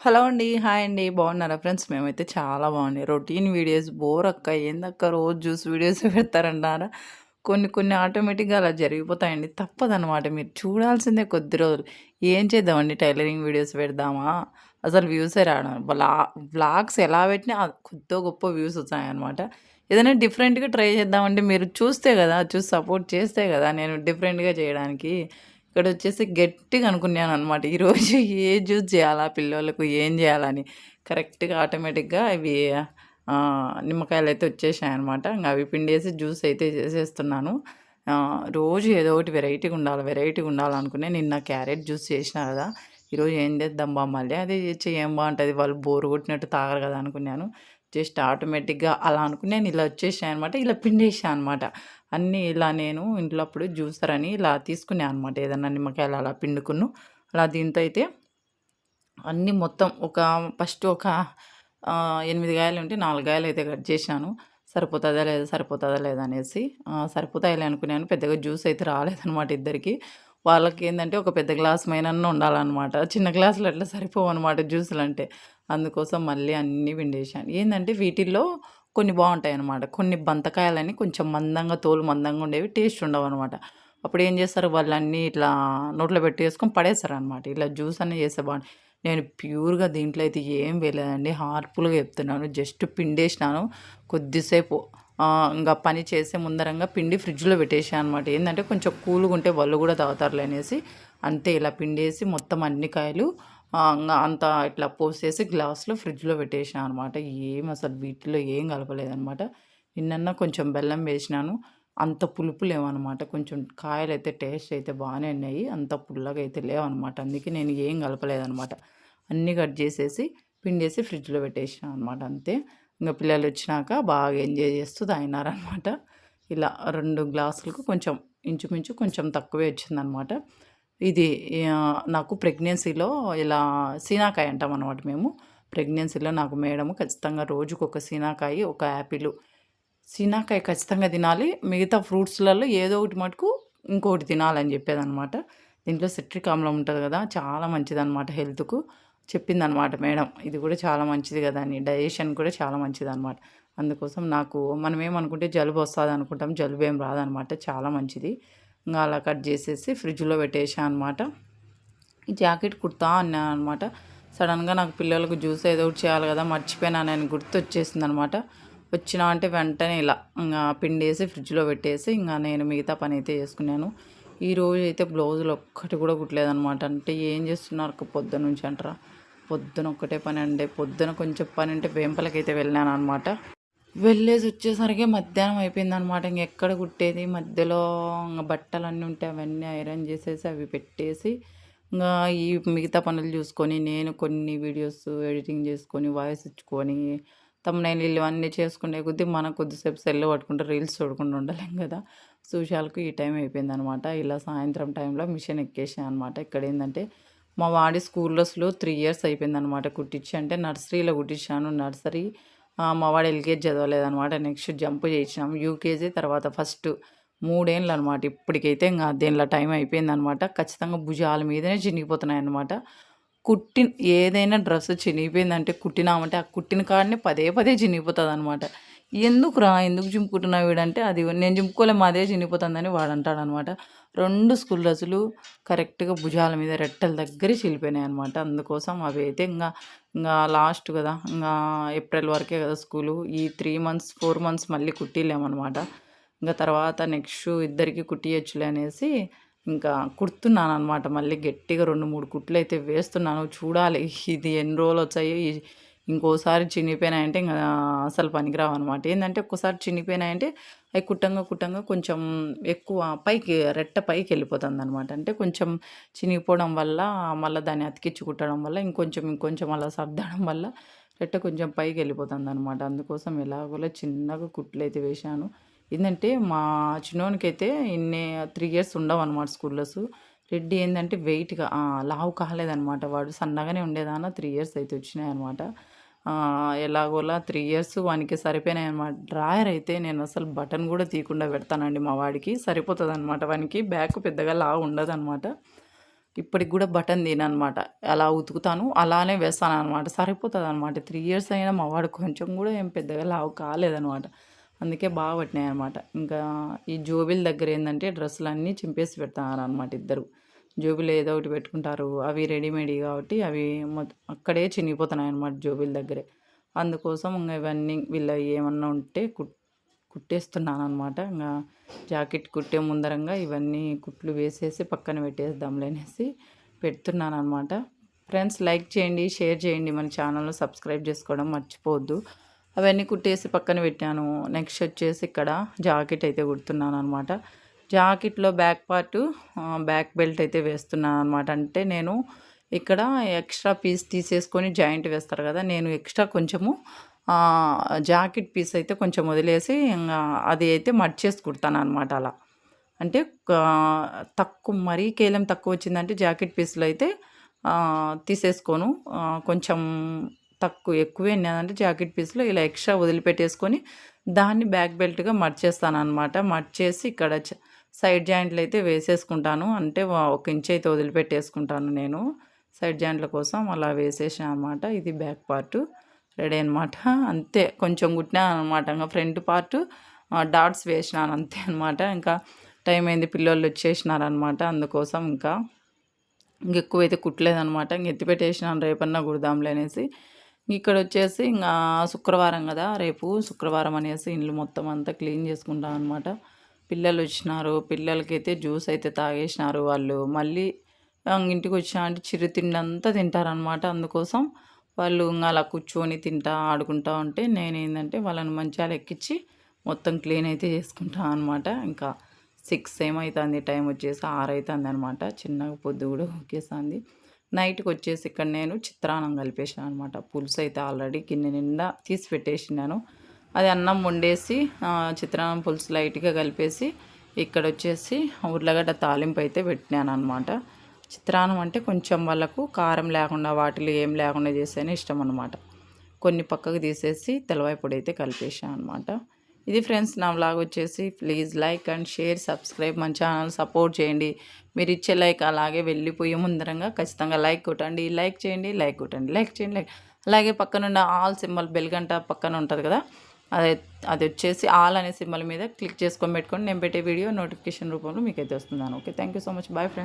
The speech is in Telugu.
హలో అండి. హాయ్ అండి. బాగున్నారా ఫ్రెండ్స్? మేమైతే చాలా బాగున్నాయి. రొటీన్ వీడియోస్ బోర్ అక్క ఏందక్క రోజు జ్యూస్ వీడియోస్ పెడతారంటారా? కొన్ని కొన్ని ఆటోమేటిక్‌గా అలా జరిగిపోతాయండి. తప్పదనమాట. మీరు చూడాల్సిందే కొద్ది రోజులు. ఏం చేద్దామండి టైలరింగ్ వీడియోస్ పెడదామా? అసలు వ్యూసే రావడం బ్లా బ్లాగ్స్ ఎలా పెట్టినా కొద్దో గొప్ప వ్యూస్ వచ్చాయన్నమాట. ఏదైనా డిఫరెంట్‌గా ట్రై చేద్దామంటే మీరు చూస్తే కదా! చూసి సపోర్ట్ చేస్తే కదా! నేను డిఫరెంట్‌గా చేయడానికి. ఇక్కడ వచ్చేసి గట్టిగా అనుకున్నాను అనమాట ఈరోజు ఏ జ్యూస్ చేయాలా పిల్లలకు ఏం చేయాలని. కరెక్ట్‌గా ఆటోమేటిక్‌గా ఇవి అయితే వచ్చేసాయి అనమాట ఇంకా అవి పిండేసి జ్యూస్ అయితే చేసేస్తున్నాను. రోజు ఏదో ఒకటి వెరైటీగా ఉండాలి, వెరైటీగా ఉండాలనుకునే నిన్న క్యారెట్ జ్యూస్ చేసినా కదా! ఈరోజు ఏం చేద్దాం బా మళ్ళీ అదే చేయం బాగుంటుంది వాళ్ళు బోర్ కొట్టినట్టు తాగరు కదా అనుకున్నాను. జస్ట్ ఆటోమేటిక్‌గా అలా అనుకుని నేను ఇలా అనమాట ఇలా పిండేసా అనమాట. అన్నీ ఇలా నేను ఇంట్లో అప్పుడు జ్యూసర్ అని ఇలా తీసుకున్నాను అనమాట. ఏదన్నా నిమ్మకాయలు అలా పిండుకును. అలా దీంతో అయితే అన్నీ మొత్తం ఒక ఫస్ట్ ఒక ఎనిమిది గాయలు ఉంటే నాలుగు గాయలు అయితే కట్ చేశాను. సరిపోతుందా లేదా, సరిపోతుందా లేదా అనేసి. ఆహ్, సరిపోతాయిలే అనుకున్నాను. పెద్దగా జ్యూస్ అయితే రాలేదనమాట ఇద్దరికి వాళ్ళకి ఏంటంటే ఒక పెద్ద గ్లాస్ పైనన్నా ఉండాలన్నమాట చిన్న గ్లాసులు అట్లా సరిపోవనమాట జ్యూసులంటే. అందుకోసం మళ్ళీ అన్నీ పిండేసాను ఏంటంటే వీటిల్లో కొన్ని బాగుంటాయి అనమాట కొన్ని బంతకాయలని కొంచెం మందంగా తోలు మందంగా ఉండేవి టేస్ట్ ఉండవనమాట. ఏం చేస్తారు వాళ్ళన్నీ ఇట్లా నోట్లో పెట్టి వేసుకొని పడేస్తారు పడేస్తారనమాట. ఇలా జ్యూస్ అనేది చేస్తే బాగుంది నేను ప్యూర్‌గా దీంట్లో అయితే ఏం వేయలేదండి. హార్ఫుల్గా చెప్తున్నాను. జస్ట్ పిండేసినాను. కొద్దిసేపు ఇంకా పని చేసే ముందరంగా పిండి ఫ్రిడ్జ్‌లో పెట్టేసాను అనమాట. ఏంటంటే కొంచెం కూల్‌గుంటే వాళ్ళు కూడా తాగుతారులే అనేసి. అంతే ఇలా పిండేసి మొత్తం అన్ని కాయలు ఇంకా అంతా ఇట్లా పోసేసి గ్లాస్‌లో ఫ్రిడ్జ్‌లో పెట్టేసాను అనమాట. ఏం అసలు వీటిలో ఏం కలపలేదనమాట. నిన్నన్నా కొంచెం బెల్లం వేసినాను. అంత పులుపు లేవనమాట. కొంచెం కాయలు అయితే టేస్ట్ అయితే బాగానే ఉన్నాయి. అంత పుల్లగా అయితే లేవనమాట. అందుకే నేను ఏం కలపలేదనమాట. అన్నీ కట్ చేసేసి పిండేసి ఫ్రిడ్జ్‌లో పెట్టేసాను అనమాట అంతే. ఇంకా పిల్లలు వచ్చినాక బాగా ఎంజాయ్ చేస్తూ తాగినారనమాట. ఇలా రెండు గ్లాసులకు కొంచెం ఇంచుమించు కొంచెం తక్కువే వచ్చిందనమాట. ఇది నాకు ప్రెగ్నెన్సీలో ఇలా సీనాకాయ అంటామనమాట మేము. ప్రెగ్నెన్సీలో నాకు మేడము ఖచ్చితంగా రోజుకొక సీనాకాయ ఒక యాపిల్ సీనాకాయ ఖచ్చితంగా తినాలి. మిగతా ఫ్రూట్స్‌లలో ఏదో ఒకటి మటుకు ఇంకొకటి తినాలని చెప్పేదనమాట. దీంట్లో సిట్రిక్ ఆమ్లం ఉంటుంది కదా! చాలా మంచిదనమాట హెల్త్‌కు. చెప్పిందనమాట మేడం. ఇది కూడా చాలా మంచిది కదా! అని. డైజెషన్ కూడా చాలా మంచిది అనమాట అందుకోసం నాకు మనం ఏమనుకుంటే జలుబు వస్తాదనుకుంటాం జలుబు ఏం రాదనమాట. చాలా మంచిది. ఇంకా అలా కట్ చేసేసి ఫ్రిడ్జ్‌లో పెట్టేసా అనమాట. ఈ జాకెట్ కుడతా అన్నా అనమాట. సడన్గా నాకు పిల్లలకు జ్యూస్ ఏదో ఒకటి చేయాలి కదా! మర్చిపోయినా నేను గుర్తు వచ్చేసింది అనమాట వచ్చినా అంటే వెంటనే ఇలా ఇంకా పిండేసి ఫ్రిడ్జ్‌లో పెట్టేసి ఇంకా నేను మిగతా పని అయితే చేసుకున్నాను. ఈరోజైతే బ్లౌజులు ఒక్కటి కూడా కుట్టలేదనమాట. అంటే ఏం చేస్తున్నారు అక్క పొద్దున్నుంచి అంటారా? పొద్దున ఒక్కటే పని అండి. పొద్దున కొంచెం పని అంటే వేంపలకైతే వెళ్ళాననమాట. వెళ్ళేసి వచ్చేసరికి మధ్యాహ్నం అయిపోయిందనమాట. ఇంగ ఎక్కడ కుట్టేది మధ్యలో ఇంగ బట్టలన్నీ ఉంటే అవన్నీ ఐరన్ చేసేసి అవి పెట్టేసి ఇంకా ఈ మిగతా పనులు చూసుకొని నేను కొన్ని వీడియోస్ ఎడిటింగ్ చేసుకొని, వాయిస్ ఇచ్చుకొని, థంబ్‌నెయిల్ ఇవన్నీ చేసుకునే కొద్దీ మనం కొద్దిసేపు సెల్ పట్టుకుంటే రీల్స్ చూడకుండా ఉండలేం కదా! సూషాలకు ఈ టైం అయిపోయిందనమాట. ఇలా సాయంత్రం టైంలో మిషన్ ఎక్కేసాయి అనమాట. ఇక్కడేందంటే మా వాడి స్కూల్స్‌లో 3 ఇయర్స్ అయిపోయిందనమాట కుట్టించి. అంటే నర్సరీలో కుట్టించాను. నర్సరీ మా వాడు ఎల్‌కేజీ చదవలేదనమాట. నెక్స్ట్ జంప్ చేసినాం. యూకేజీ తర్వాత ఫస్ట్. మూడేళ్ళు అనమాట ఇప్పటికైతే ఇంకా దేనిలో టైం అయిపోయిందనమాట. ఖచ్చితంగా భుజాల మీదనే చినిగిపోతున్నాయన్నమాట. కుట్టి ఏదైనా డ్రెస్ చినిగిపోయిందంటే కుట్టినామంటే ఆ కుట్టిన కాడనే పదే పదే చినిగిపోతుంది అనమాట ఎందుకురా ఎందుకు చింపుకుంటున్నావు వీడంటే అది నేను చింపుకోలే మాదే చినిగిపోతుందని వాడంటాడనమాట. 2 స్కూల్ డ్రెస్సులు కరెక్ట్‌గా భుజాల మీద రెట్టెల చిల్లిపోయినాయి అనమాట అందుకోసం అవి అయితే ఇంకా ఇంకా లాస్ట్ కదా! ఇంకా ఏప్రిల్ వరకే కదా స్కూలు. ఈ త్రీ మంత్స్, ఫోర్ మంత్స్ మళ్ళీ కుట్టియలేమనమాట. ఇంకా తర్వాత నెక్స్ట్ ఇద్దరికీ కుట్టియచ్చులే అనేసి ఇంకా కుడుతున్నాను అనమాట మళ్ళీ గట్టిగా రెండు మూడు కుట్లు అయితే వేస్తున్నాను. చూడాలి ఇది ఎన్ని రోజులు వచ్చాయో ఇంకోసారి చినిగిపోయినాయంటే ఇంకా అసలు పనికిరావు అనమాట ఏంటంటే ఒక్కసారి చినిగిపోయినాయంటే అవి కుట్టంగా కుట్టంగా కొంచెం ఎక్కువ పైకి రెట్ట పైకి వెళ్ళిపోతుంది అనమాట అంటే కొంచెం చినిగిపోవడం వల్ల మళ్ళీ దాన్ని అతికిచ్చి కుట్టడం వల్ల ఇంకొంచెం, ఇంకొంచెం అలా సర్దడం వల్ల రెట్ట కొంచెం పైకి వెళ్ళిపోతుందనమాట అందుకోసం ఎలాగోలా చిన్నగా కుట్లు అయితే వేశాను. ఏంటంటే మా చిన్నోనికైతే ఇన్ని త్రీ ఇయర్స్ ఉండవనమాట స్కూల్లోస్ రెడ్డి ఏంటంటే వెయిట్‌గా లావు కాలేదనమాట. వాడు సన్నగానే ఉండేదాన త్రీ ఇయర్స్ అయితే వచ్చినాయి అనమాట ఎలాగోలా త్రీ ఇయర్స్ వానికి సరిపోయినాయి అనమాట డ్రాయర్ అయితే నేను అసలు బటన్ కూడా తీయకుండా పెడతానండి మా వాడికి. సరిపోతుంది అనమాట వానికి. బ్యాక్ పెద్దగా లావు ఉండదనమాట. ఇప్పటికి కూడా బటన్ తిననమాట అలా ఉతుకుతాను అలానే వేస్తాను అనమాట సరిపోతుంది అనమాట త్రీ ఇయర్స్ అయినా మా వాడు కొంచెం కూడా ఏం పెద్దగా లావు కాలేదనమాట అందుకే బాగా పట్టినాయి అనమాట ఇంకా ఈ జోబిల్ దగ్గర ఏంటంటే డ్రెస్సులు అన్నీ చింపేసి పెడతారు అనమాట ఇద్దరు. జోబీలు ఏదో ఒకటి పెట్టుకుంటారు. అవి రెడీమేడ్ కాబట్టి అవి అక్కడే చినిగిపోతున్నాయి అనమాట జోబీల దగ్గరే. అందుకోసం ఇంకా ఇవన్నీ వీళ్ళ ఏమన్నా ఉంటే కుట్ కుట్టేస్తున్నాను అనమాట ఇంకా జాకెట్ కుట్టే ముందరంగా ఇవన్నీ కుట్లు వేసేసి పక్కన పెట్టేద్దాంలే అనేసి పెడుతున్నాను అనమాట ఫ్రెండ్స్ లైక్ చేయండి షేర్ చేయండి. మన ఛానల్లో సబ్స్క్రైబ్ చేసుకోవడం మర్చిపోవద్దు. అవన్నీ కుట్టేసి పక్కన పెట్టాను. నెక్స్ట్ వచ్చేసి ఇక్కడ జాకెట్ అయితే కుడుతున్నాను అనమాట జాకెట్లో బ్యాక్ పార్ట్ బ్యాక్ బెల్ట్ అయితే వేస్తున్నాను అనమాట అంటే నేను ఇక్కడ ఎక్స్ట్రా పీస్ తీసేసుకొని జాయింట్ వేస్తారు కదా నేను ఎక్స్ట్రా కొంచెము జాకెట్ పీస్ అయితే కొంచెం వదిలేసి ఇంకా అది అయితే మడ్ చేసి కుడతాను అనమాట అలా. అంటే తక్కువ మరీ కేలం తక్కువ వచ్చిందంటే జాకెట్ పీస్లో అయితే తీసేసుకోను. కొంచెం తక్కువ ఎక్కువ అంటే జాకెట్ పీస్లో ఇలా ఎక్స్ట్రా వదిలిపెట్టేసుకొని దాన్ని బ్యాక్ బెల్ట్గా మర్చేస్తాను అనమాట మర్చేసి ఇక్కడ సైడ్ జాయింట్లు అయితే వేసేసుకుంటాను. అంటే ఒక ఇంచ్ అయితే వదిలిపెట్టేసుకుంటాను నేను. సైడ్ జాయింట్ల కోసం అలా వేసేసాను అనమాట ఇది బ్యాక్ పార్ట్. రెడీ అనమాట అంతే. కొంచెం కుట్టినాను అనమాట ఇంకా ఫ్రంట్ పార్ట్ డాట్స్ వేసినాను. అంతే అనమాట ఇంకా టైం అయింది. పిల్లలు వచ్చేసినారనమాట అందుకోసం ఇంకా ఇంకెక్కువ అయితే కుట్టలేదనమాట ఇంక ఎత్తిపెట్టేసినాను రేపన్నా కుడదాంలే అనేసి. ఇక్కడ వచ్చేసి ఇంకా శుక్రవారం కదా. రేపు శుక్రవారం అనేసి ఇండ్లు మొత్తం అంతా క్లీన్ చేసుకుంటాం అనమాట పిల్లలు వచ్చినారు పిల్లలకైతే జ్యూస్ అయితే తాగేసినారు వాళ్ళు. మళ్ళీ ఇంటికి వచ్చినా అంటే చిరు తిండి అంతా తింటారనమాట అందుకోసం వాళ్ళు ఇంకా అలా కూర్చొని తింటా ఆడుకుంటా ఉంటే నేను ఏంటంటే వాళ్ళని మంచిగా ఎక్కించి మొత్తం క్లీన్ అయితే చేసుకుంటాను అనమాట ఇంకా సిక్స్ ఏమవుతుంది టైం వచ్చేసి ఆరు అవుతుంది అనమాట చిన్నగా పొద్దు కూడా ఒకేసాంది నైట్కి వచ్చేసి ఇక్కడ నేను చిత్రాన్నం కలిపేసాను అనమాట పులుసు అయితే ఆల్రెడీ గిన్నె నిండా తీసి పెట్టేసినాను అది అన్నం వండేసి చిత్రాన్నం పులుసు లైట్గా కలిపేసి ఇక్కడ వచ్చేసి ఉర్లగడ్డ తాలింపు అయితే పెట్టినాను అనమాట చిత్రాన్నం అంటే కొంచెం వాళ్ళకు కారం లేకుండా వాటిలో ఏం లేకుండా చేస్తేనే ఇష్టం అనమాట కొన్ని పక్కకు తీసేసి తెల్లవాయి పొడి అయితే కలిపేసాను అనమాట ఇది ఫ్రెండ్స్ నా వ్లాగ్ వచ్చేసి please like and share subscribe మన ఛానల్ సపోర్ట్ చేయండి. మీరు ఇచ్చే లైక్ అలాగే వెళ్ళిపోయే ముందరంగా ఖచ్చితంగా లైక్ కొట్టండి. లైక్ చేయండి లైక్ కొట్టండి. లైక్ చేయండి లైక్. అలాగే పక్కనున్న ఆల్ సింబల్ బెల్గంట పక్కన ఉంటుంది కదా అది అది వచ్చేసి ఆల్ అనే సింబల్ మీద క్లిక్ చేసుకొని పెట్టుకొని నేను పెట్టే వీడియో నోటిఫికేషన్ రూపంలో మీకు అయితే వస్తున్నాను okay thank so much. Bye friends